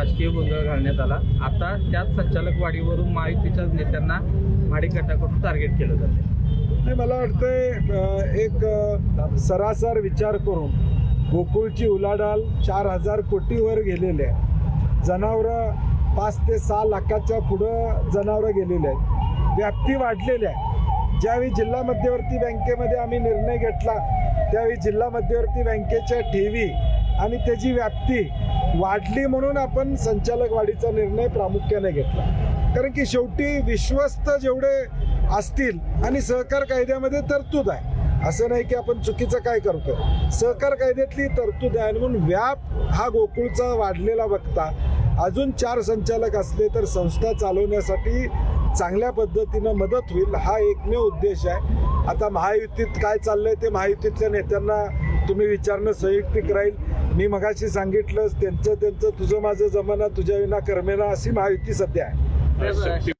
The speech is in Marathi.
राजकीय गोंधळ घालण्यात आला. आता त्याच संचालक वाढीवरून महायुतीच्या नेत्यांना भाडे गटाकडून टार्गेट केलं जाते मला वाटतंय एक सरासर विचार करून गोकुळची उलाढाल चार हजार कोटीवर गेलेली आहे. जनावरं पाच ते सहा लाखाच्या पुढं जनावरं गेलेली आहेत. व्याप्ती वाढलेली आहे. ज्यावेळी जिल्हा मध्यवर्ती बँकेमध्ये आम्ही निर्णय घेतला त्यावेळी जिल्हा मध्यवर्ती बँकेच्या ठेवी आणि त्याची व्याप्ती वाढली म्हणून आपण संचालक वाढीचा निर्णय प्रामुख्याने घेतला. कारण की शेवटी विश्वस्त जेवढे असतील आणि सहकार कायद्यामध्ये तरतूद आहे. असं नाही की आपण चुकीचं काय करतोय. सहकार कायद्यातली तरतूद आहे आणि म्हणून व्याप हा गोकुळचा वाढलेला बघता अजून चार संचालक असले तर संस्था चालवण्यासाठी चांगल्या पद्धतीनं मदत होईल हा एकमेव उद्देश आहे. आता महायुतीत काय चाललंय ते महायुतीतल्या नेत्यांना तुम्ही विचारणं संयुक्तिक राहील. मी मगाशी सांगितलं त्यांचं त्यांचं तुझं माझं जमाना तुझ्या विना कर्मेना अशी महायुती सध्या आहे.